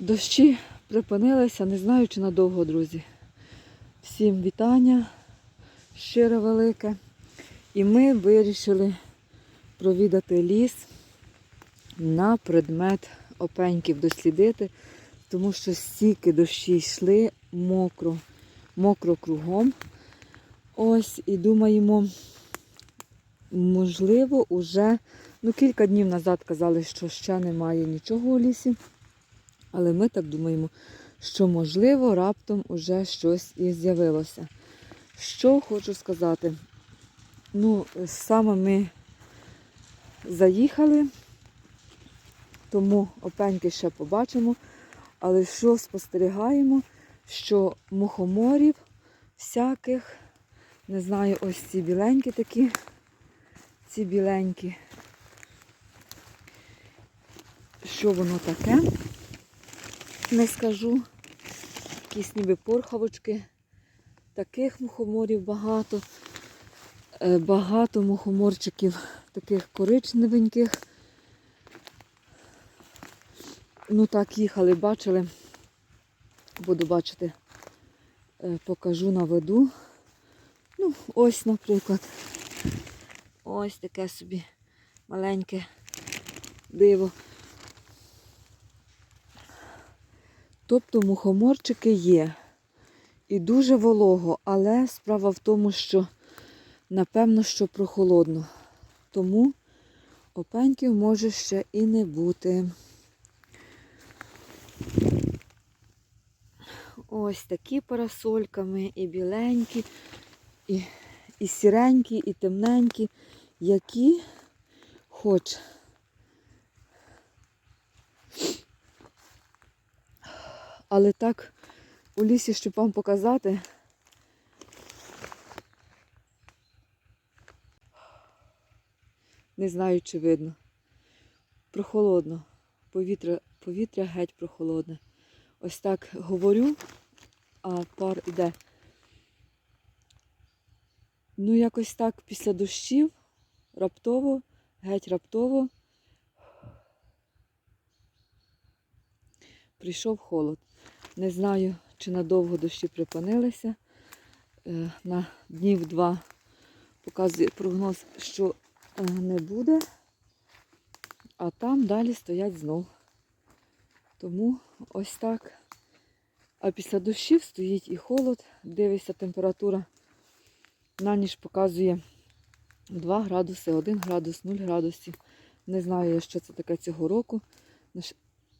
Дощі припинилися, не знаю, чи надовго, друзі. Всім вітання щире велике. І ми вирішили провідати ліс на предмет опеньків дослідити, тому що стільки дощі йшли мокро, мокро кругом. Ось і думаємо, можливо, уже ну, кілька днів назад казали, що ще немає нічого у лісі. Але ми так думаємо, що можливо раптом уже щось і з'явилося. Що хочу сказати? Ну, саме ми заїхали, тому опеньки ще побачимо. Але що спостерігаємо, що мухоморів всяких, не знаю, ось ці біленькі такі, ці біленькі. Що воно таке? Не скажу. Якісь ніби порхавочки. Таких мухоморів багато. Е, Багато мухоморчиків таких коричневеньких. Ну так, їхали, бачили. Буду бачити, е, покажу наведу. Ну, ось, наприклад. Ось таке собі маленьке диво. Тобто мухоморчики є. І дуже волого, але справа в тому, що напевно, що прохолодно. Тому опеньків може ще і не бути. Ось такі парасольками, і біленькі, і, і сіренькі, і темненькі, які хоч Але так у лісі, щоб вам показати. Не знаю, чи видно. Прохолодно. Повітря, повітря геть прохолодне. Ось так говорю, а пар іде. Ну, якось так після дощів, раптово, геть раптово. Прийшов холод. Не знаю, чи надовго дощі припинилися. Е, На днів два показує прогноз, що е, не буде, а там далі стоять знов. Тому ось так. А після дощів стоїть і холод, дивишся, температура на ніч показує 2 градуси, 1 градус, 0 градусів. Не знаю що це таке цього року.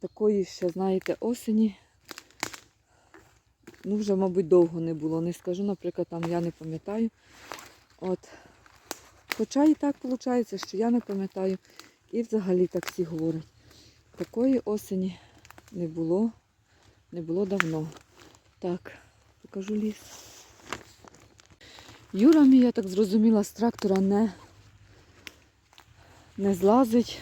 Такої ще, знаєте, осені. Ну, вже, мабуть, довго не було. Не скажу, наприклад, там я не пам'ятаю. От. Хоча і так виходить, що я не пам'ятаю. І взагалі так всі говорять. Такої осені не було, не було давно. Так, покажу ліс. Юра мій, я так зрозуміла, з трактора не, не злазить.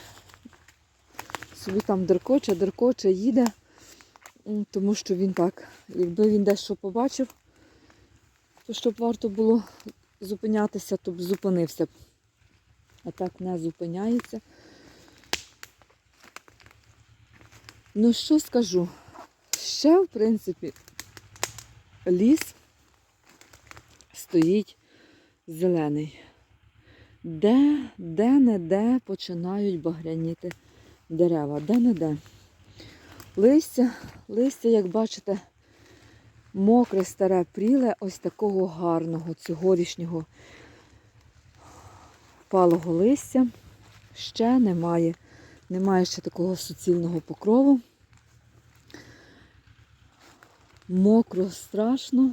Собі там деркоче, деркоче, їде. Тому що він так, якби він дещо побачив, то щоб варто було зупинятися, то б зупинився. А так не зупиняється. Ну що скажу? Ще, в принципі, ліс стоїть зелений. Де, де-не-де починають багряніти дерева, де-не-де. Листя, листя, як бачите, мокре, старе, пріле, ось такого гарного цьогорічнього палого листя. Ще немає. Немає ще такого суцільного покрову. Мокро, страшно,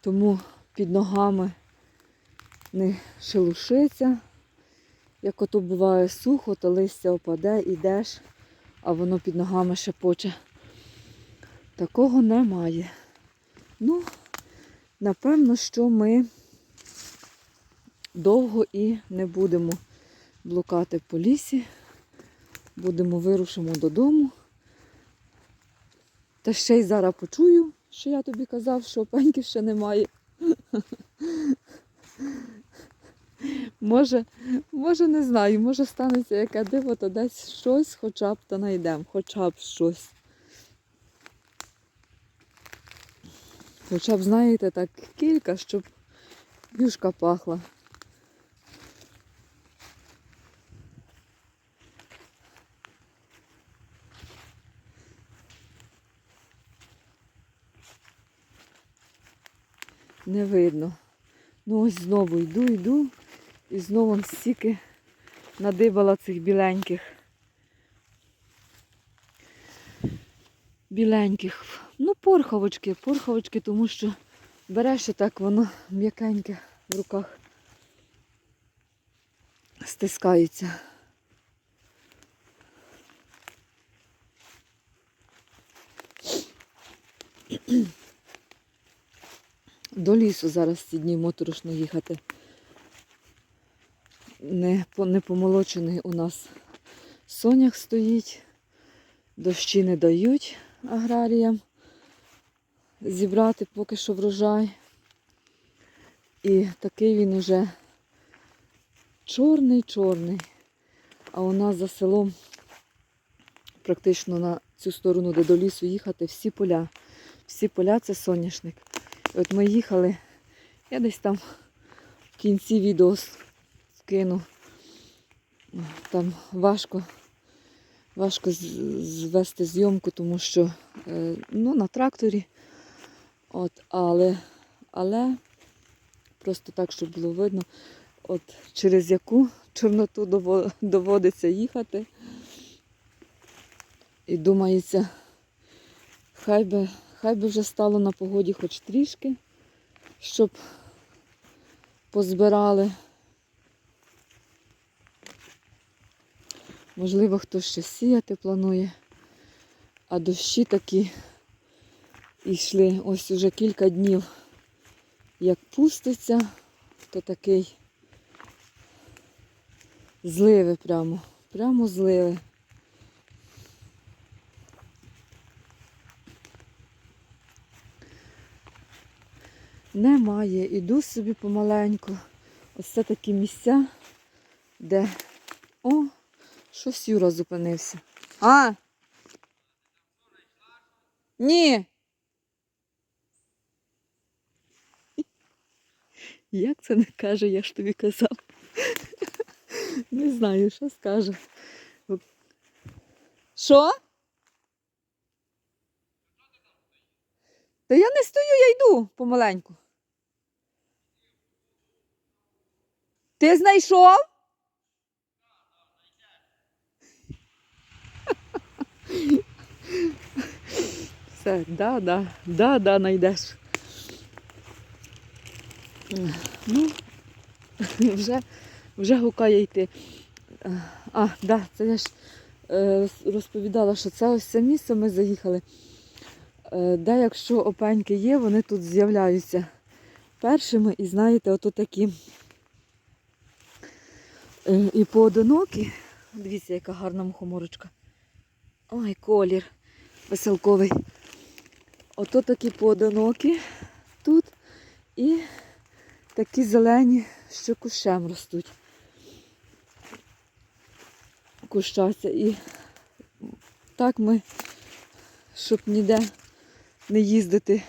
тому під ногами не шелушиться. Як ото буває сухо, то листя опаде, ідеш, а воно під ногами шепоче. Такого немає. Ну, напевно, що ми довго і не будемо блукати по лісі. Будемо вирушимо додому. Та ще й зараз почую, що я тобі казав, що пеньків ще немає. Може, може, не знаю, може станеться яке диво, то десь щось хоча б та знайдемо, хоча б щось. Хоча б, знаєте, так кілька, щоб юшка пахла. Не видно. Ну ось знову йду, йду, і знову стільки надибала цих біленьких. Біленьких. Ну, порховочки, порховочки, тому що береш і так воно м'якеньке в руках стискається. До лісу зараз ці дні моторошно їхати. Не, по- не помолочений у нас сонях стоїть, дощі не дають аграріям зібрати поки що врожай. І такий він уже чорний-чорний. А у нас за селом практично на цю сторону, де до лісу їхати, всі поля. Всі поля це соняшник. І от ми їхали, я десь там в кінці відео скину. Там важко, важко звести зйомку, тому що е, ну, на тракторі. От, але, але просто так, щоб було видно, от через яку чорноту доводиться їхати. І думається, хай би, хай би вже стало на погоді хоч трішки, щоб позбирали. Можливо, хтось ще сіяти планує, а дощі такі йшли ось уже кілька днів. Як пуститься, то такий зливи прямо, прямо зливи. Немає. Іду собі помаленьку. Ось це такі місця, де... О, щось Юра зупинився. А! Ні. Як це не каже, я ж тобі казав. Не знаю, що скаже. Що? Та я не стою, я йду помаленьку. Ти знайшов? Все, да, да, да, да, знайдеш. Ну, вже, вже гукає йти. А, да, це я ж е, розповідала, що це ось це місце ми заїхали. Е, де якщо опеньки є, вони тут з'являються першими і знаєте, ото такі е, і поодинокі. Дивіться, яка гарна мухоморочка. Ой, колір веселковий. Ото такі поодинокі тут і такі зелені, що кущем ростуть. Кущаться. І так ми, щоб ніде не їздити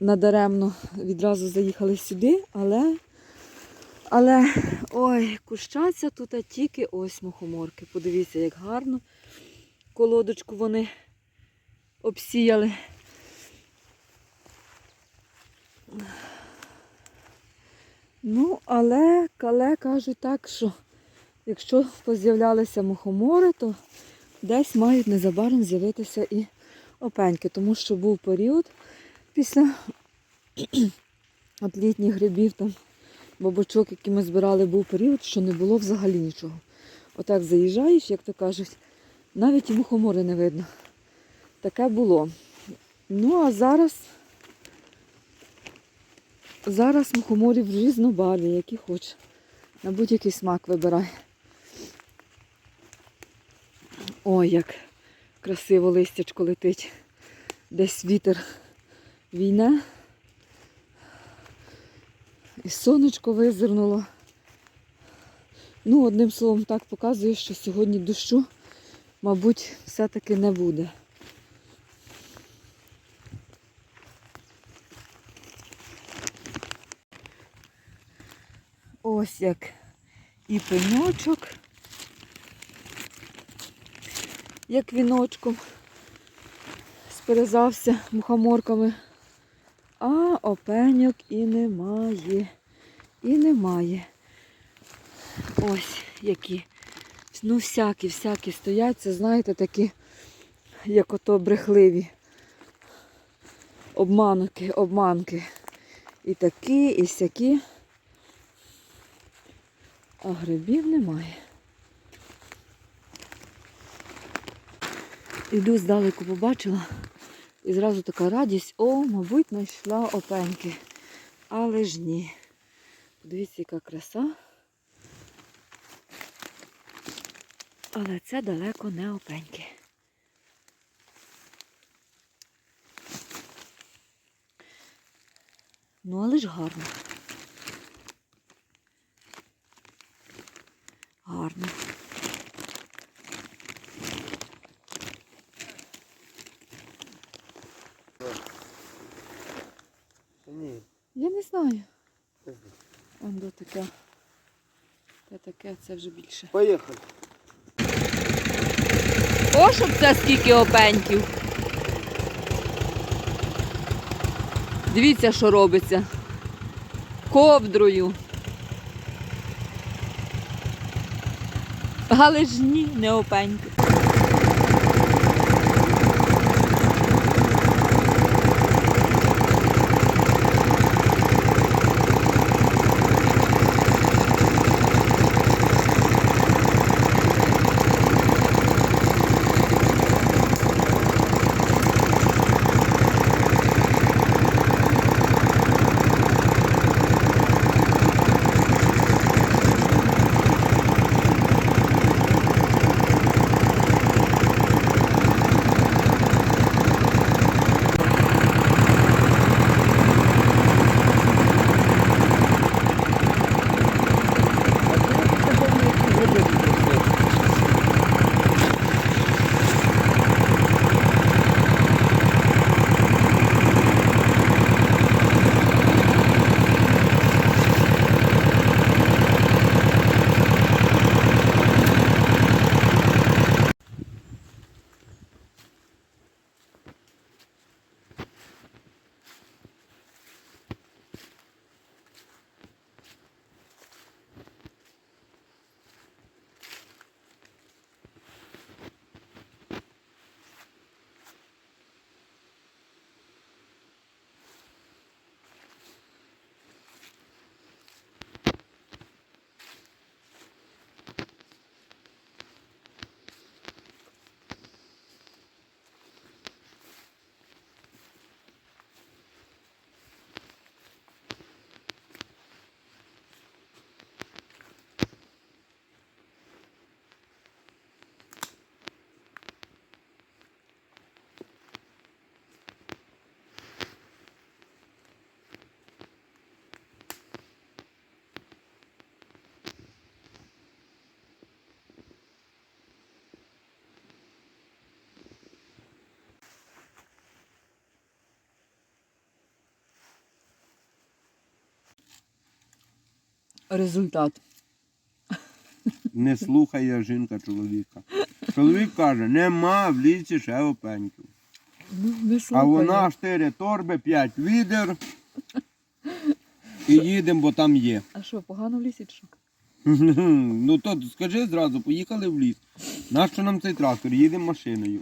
надаремно, відразу заїхали сюди, але, але, ой, кущаться тут тільки ось мухоморки. Подивіться, як гарно. Колодочку вони обсіяли. Ну, але кале кажуть так, що якщо поз'являлися мухомори, то десь мають незабаром з'явитися і опеньки, тому що був період після от літніх грибів, там, бабочок, які ми збирали, був період, що не було взагалі нічого. Отак заїжджаєш, як то кажуть, навіть і мухомори не видно. Таке було. Ну, а зараз, зараз мухоморів різнобарві, які хочеш. На будь-який смак вибирай. Ой, як красиво листячко летить. Десь вітер війне. І сонечко визирнуло. Ну, одним словом, так показує, що сьогодні дощу, мабуть, все-таки не буде. Ось як і пеньочок, як віночком сперезався мухоморками, а опеньок і немає, і немає. Ось які Ну, всякі, всякі стоять. Це, знаєте, такі, як ото брехливі. Обманки, обманки. І такі, і сякі. А грибів немає. Іду здалеку побачила. І зразу така радість, о, мабуть, знайшла опеньки. Але ж ні. Подивіться, яка краса. Але це далеко не опеньки. Ну, але ж гарно. Гарно. Ні. Я не знаю. Он до таке. Те таке, це вже більше. Поїхали. О, щоб це скільки опентів. Дивіться, що робиться. Ковдрою. Але ж ні, не опеньки. Результат. Не слухає жінка чоловіка. Чоловік каже, нема в лісі ще опеньків. Ну, не А вона чотири торби, п'ять відер. І їдемо, бо там є. А що, погано в лісі чи що? Ну то скажи зразу, поїхали в ліс. Нащо нам цей трактор? Їдемо машиною.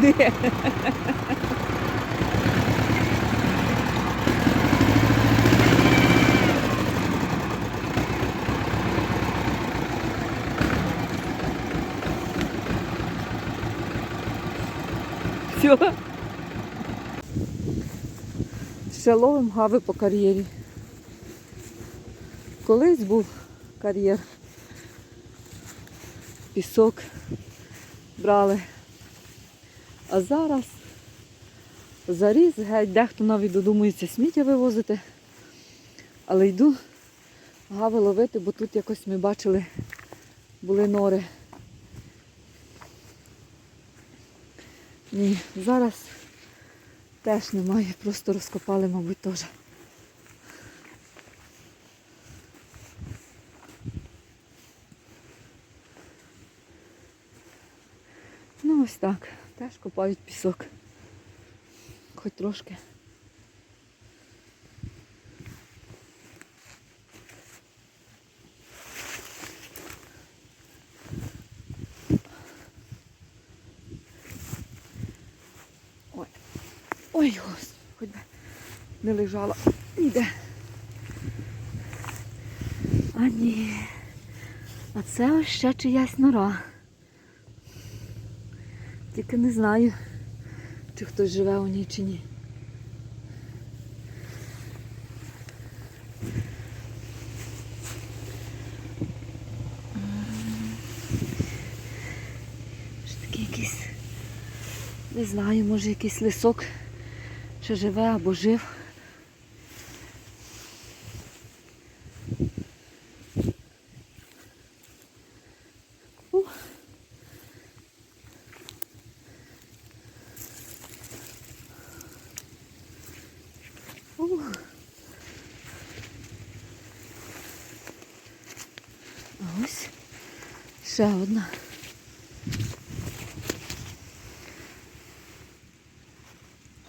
Туди. Все. Ще ловим гави по кар'єрі. Колись був кар'єр. Пісок брали. А зараз заріз, геть, дехто навіть додумується сміття вивозити. Але йду гави ловити, бо тут якось ми бачили, були нори. Ні, зараз теж немає, просто розкопали, мабуть, теж. Ну ось так, теж копають пісок. Хоч трошки. Ой, ой, гос, хоч би не лежала. Іде. А ні. А це ось ще чиясь нора. Тільки не знаю, чи хтось живе у ній чи ні. Що таке якийсь, не знаю, може якийсь лисок, чи живе або жив. Ух. Ух. А ось ще одна.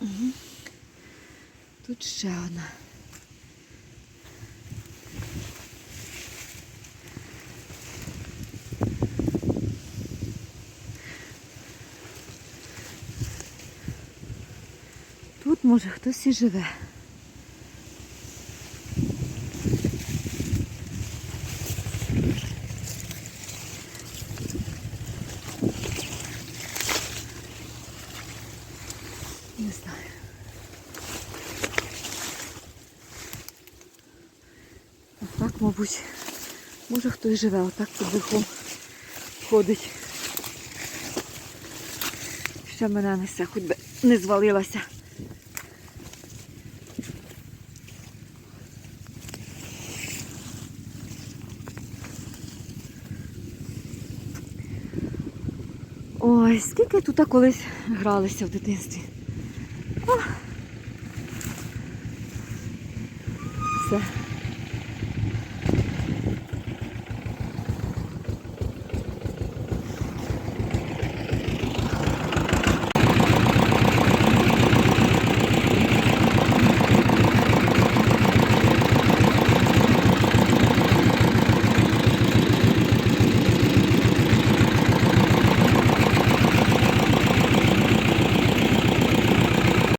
Мгм. Тут ще одна. Тут може хтось і живе. Не знаю. Так, мабуть, може хтось живе, отак під верхом ходить. Ще мене несе, хоч би не звалилася. Ой, скільки тут колись гралися в дитинстві. О! Все.